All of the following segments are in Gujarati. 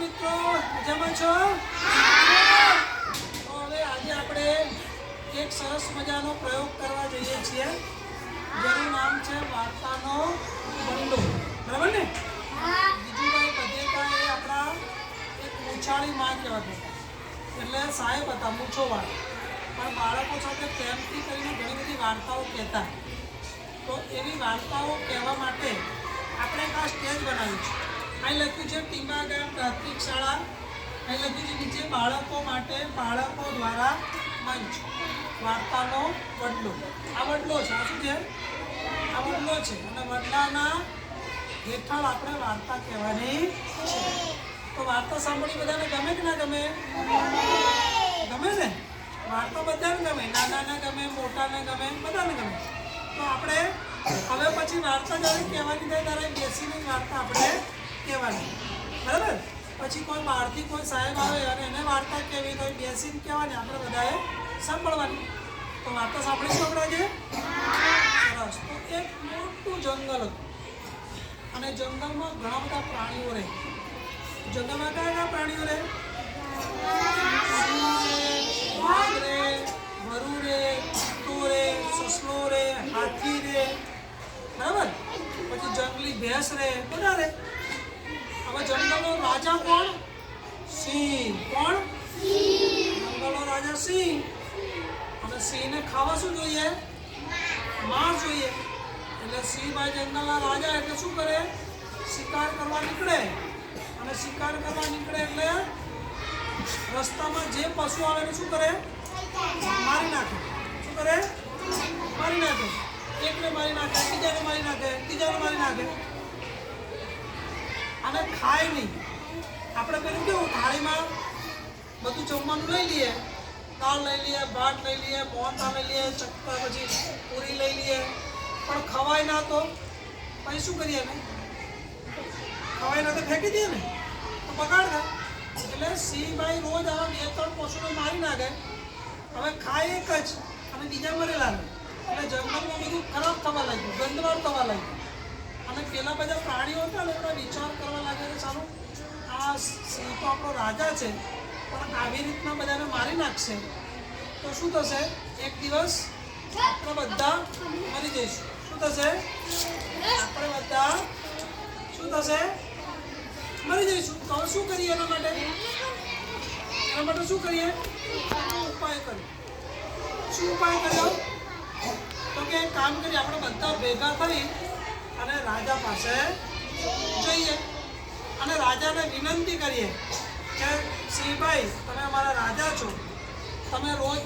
મિત્રો મજામાં છો? તો હવે આજે આપણે એક સરસ મજાનો પ્રયોગ કરવા જઈએ છીએ. જેનું નામ છે વાર્તાનો બંડો. બરાબર ને? બીજુભાઈ બધેકા એ આપણા એક મૂછાળી માં કહેવાતો એટલે સાહેબ હતા મૂછોવાળા. પણ બાળકો સાથે પ્રેમથી કરીને ઘણી બધી વાર્તાઓ કહેતા. તો એવી વાર્તાઓ કહેવા માટે આપણે એક આ સ્ટેજ બનાવ્યું છે. અહીં લખ્યું છે ટીંબા ગામ પ્રાથમિક શાળા. અહીં લખ્યું છે નીચે બાળકો માટે બાળકો દ્વારા મંચ. વાર્તાનો વડલો. આ વડલો છે. આ શું છે? આ વડલો છે. અને વડલાના હેઠળ આપણે વાર્તા કહેવાની છે. તો વાર્તા સાંભળી બધાને ગમે કે ના ગમે? ગમે ને? વાર્તા બધાને ગમે. નાનાને ગમે, મોટાને ગમે, બધાને ગમે. તો આપણે હવે પછી વાર્તા જ્યારે કહેવાની થાય ત્યારે બેસીને વાર્તા આપણે કહેવાની. બરાબર? પછી કોઈ બહારથી કોઈ સાહેબ આવે અને એને વાર્તા કહેવી તો બેસીને કહેવાની. આપણે બધાએ સાંભળવાની. તો વાર્તા સાંભળી આપણે આજે? સરસ. તો એક મોટું જંગલ અને જંગલમાં ઘણા બધા પ્રાણીઓ રહે. જંગલમાં કયા કયા પ્રાણીઓ રહે? વાઘ રે વરુ રે કૂતો રે સસલો રે હાથી રે બરાબર? પછી જંગલી ભેંસ રે બધા રે હવે જંગલનો રાજા કોણ? સિંહ. કોણ? જંગલનો રાજા સિંહ. અને સિંહને ખાવા શું જોઈએ? માર જોઈએ. એટલે સિંહભાઈ જંગલના રાજા, એટલે શું કરે? શિકાર કરવા નીકળે. અને શિકાર કરવા નીકળે એટલે રસ્તામાં જે પશુ આવે એને શું કરે? મારી નાખે. શું કરે? મારી નાખે. એકને મારી નાખે, બીજાને મારી નાખે, ત્રીજાને મારી નાખે. અને ખાય નહીં. આપણે પેલું કેવું, થાળીમાં બધું જમવાનું લઈ લઈએ. દાળ લઈ લઈએ, ભાત લઈ લઈએ, મોહનથાળ લઈ લઈએ, ચક્કર પછી પૂરી લઈ લઈએ. પણ ખવાય ના તો પછી શું કરીએ ને ખવાય ના તો ફેંકી દઈએ ને. તો બગાડ થાય. એટલે સિંહભાઈ રોજ આવા બે ત્રણ પશુને મારી નાખે. હવે ખાય એક જ અને બીજા મરેલા ને એટલે જંગલમાં બધું ખરાબ થવા લાગ્યું, ગંદવાળ થવા લાગ્યું. અને પેલા બધા પ્રાણીઓ હતા ને, એમના વિચાર કરવા આ સિંહ તો આપણો રાજા છે, પણ આવી રીતના બધાને મારી નાખશે. તો શું થશે? એક દિવસ આપણે બધા મરી જઈશું. શું થશે? આપણે બધા શું થશે? મરી જઈશું. તો શું કરીએ એના માટે? એના માટે શું કરીએ? ઉપાય કર્યો શું ઉપાય કર્યો તો કે કામ કરીએ, આપણે બધા ભેગા થઈ અને રાજા પાસે જઈએ. અને રાજાને વિનંતી કરીએ કે, સિંહભાઈ, તમે અમારા રાજા છો. તમે રોજ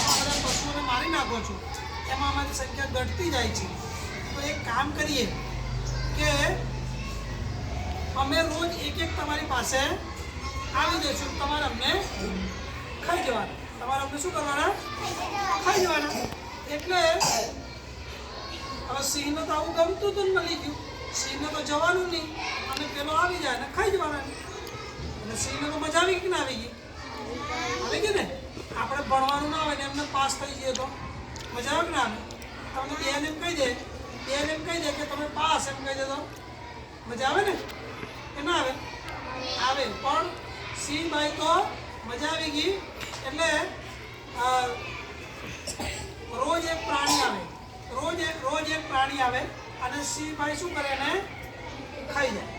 અમારા પશુઓને મારી નાખો છો. એમાં અમારી સંખ્યા ઘટતી જાય છે. તો એક કામ કરીએ કે અમે રોજ એક એક તમારી પાસે આવી જઈશું. તમારે અમને ખાઈ જવાના. તમારે અમને શું કરવાના? ખાઈ જવાના. એટલે હવે સિંહને તો આવું ગમતું હતું મળી ગયું. સિંહને તો જવાનું નહીં. અને પેલો આવી જાય ને ખાઈ જવાના અને સિંહને તો મજા આવી કે ના આવી ગઈ? આવી ગઈ ને? આપણે ભણવાનું ના હોય ને એમને પાસ થઈ જઈએ તો. મજા આવે કે ના આવે? તમને બેન એમ કહી દે બેન એમ કહી દે કે તમે પાસ એમ કહી દે તો. મજા આવે ને? કે ના આવે? આવે. પણ સિંહભાઈ તો મજા આવી ગઈ એટલે રોજ એક પ્રાણી આવે. રોજ એક રોજ એક પ્રાણી આવે. અને સિંહભાઈ શું કરે એને ખાઈ જાય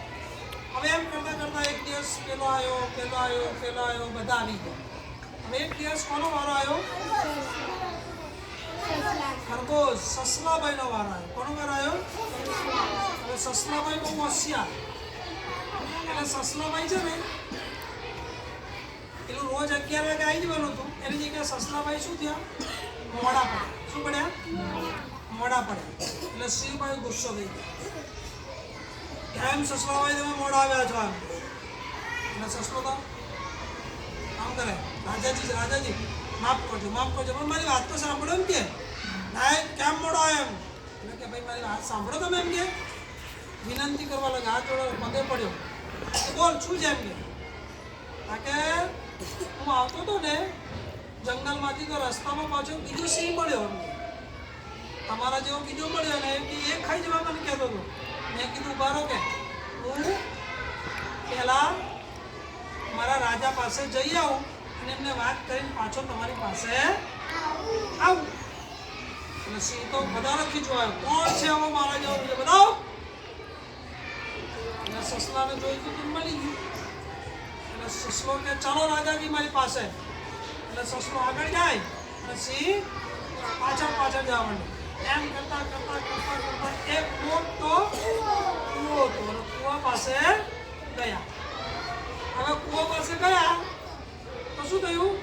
હવે એમ કરતા કરતા એક દિવસ પેલો આવ્યો પેલો આવ્યો પેલો આવ્યો બધા આવી ગયા. હવે એક દિવસ કોનો વારો આવ્યો ખરગોશ, સસલાભાઈનો વારો આવ્યો કોનો વારો આવ્યો હવે સસલાભાઈ બહુ હોશિયાર. એટલે સસલાભાઈ છે ને, પેલું રોજ અગિયાર વાગે આવી જવાનું હતું. એની જગ્યાએ સસલાભાઈ શું થયા? મોડા પડ્યા. શું પડ્યા? મોડા પડે. એટલે સિંહભાઈ ગુસ્સો થઈ ગયા. કેમ સસલાભાઈ તમે મોડા આવ્યા છો એમ એટલે સસલો તો આમ કરે. રાજાજી રાજાજી, માફ કરજો માફ કરજો, પણ મારી વાત તો સાંભળો એમ કે. નાયક કેમ મોડો આવ્યો એમ? એટલે કે ભાઈ, મારી વાત સાંભળો તમે એમ કે. વિનંતી કરવા લાગે હાથ જોડો, પગે પડ્યો. બોલ, શું છે એમ કે? કે હું આવતો હતો ને જંગલમાંથી તો રસ્તામાં પાછો બીજો સિંહ મળ્યો તમારા જેવો બીજો મળ્યો ને કે એ ખાઈ જવા મને કહેતો હતો. મેં કીધું બારો કે. હું પહેલાં મારા રાજા પાસે જઈ આવું અને એમને વાત કરીને પાછો તમારી પાસે આવું. અને સિંહ તો બધા લખી જોવાયો કોણ છે હવે મારા જેવો? બીજો બતાવો. અને સસલાને જોઈ તો મળી ગયું. એટલે સસલો કે, ચાલો રાજાજી મારી પાસે. એટલે સસલો આગળ જાય અને સિંહ પાછળ પાછળ જવા માંડ્યો એમ કરતા કરતા કરતા કરતા એક મોટો કૂવો હતો. અને કૂવા પાસે ગયા. હવે કૂવા પાસે ગયા તો શું થયું?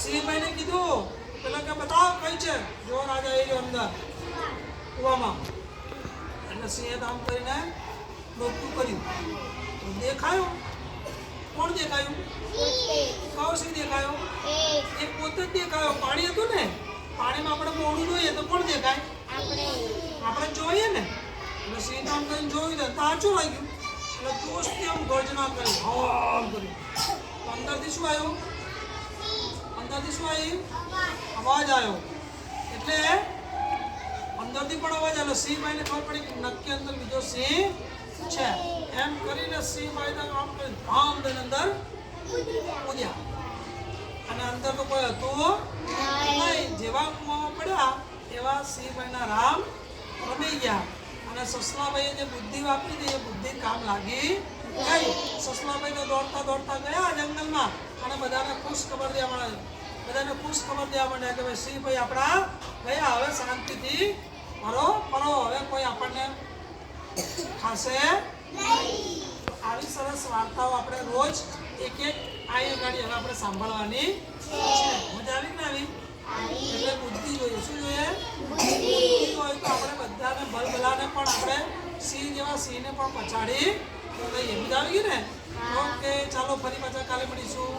સિંહભાઈને કીધું પેલા કે બતાવો કઈ છે? જો રાજા એ અંદર કૂવામાં. એટલે સિંહે આમ કરીને ડોકું કર્યું. દેખાયું? કોણ દેખાયું? સિંહ દેખાયો? એ પોતે જ દેખાયો. પાણી હતું ને? પાણીમાં આપણે મોડું જોઈએ તો કોણ દેખાય? આપણે. જોઈએ ને? એટલે કરીને જોયું ને તાચું લાગ્યું. એટલે દોસ્તી આમ ગર્જના કરી આમ કર્યું તો અંદરથી શું આવ્યું? અંદરથી શું આવ્યું અવાજ આવ્યો. એટલે અંદરથી પણ અવાજ આવ્યો. સિંહભાઈને ખબર પડી કે નક્કી અંદર બીજો સિંહ છે. એમ કરીને સિંહભાઈ આમ કરી ધામ અંદર કૂદ્યા. અને અંદર તો કોઈ હતું નહીં. જેવા કુવામાં પડ્યા એવા સિંહભાઈના રામ રમી ગયા. અને સસલાભાઈએ જે બુદ્ધિ વાપરી હતી એ બુદ્ધિ કામ લાગી ગઈ. સસલાભાઈ તો દોડતા દોડતા ગયા જંગલમાં. અને બધાને ખુશ ખબર દેવા મળે. બધાને ખુશ ખબર દેવા માંડ્યા કે ભાઈ સિંહભાઈ આપણા ગયા. હવે શાંતિથી ફરો ફરો હવે કોઈ આપણને ખાશે આવી સરસ વાર્તાઓ આપણે રોજ એક એક આવી ગાડી હવે આપણે સાંભળવાની છે. મજા આવી ને આવી? એટલે બુદ્ધિ જોઈએ. શું જોઈએ? બુદ્ધિ. હોય તો આપણે બધાને ભલભલાને પણ આપણે સિંહ જેવા સિંહને પણ પછાડી લઈએ મજા આવી ગઈ ને? ઓકે ચાલો ફરી પાછા કાલે મળીશું.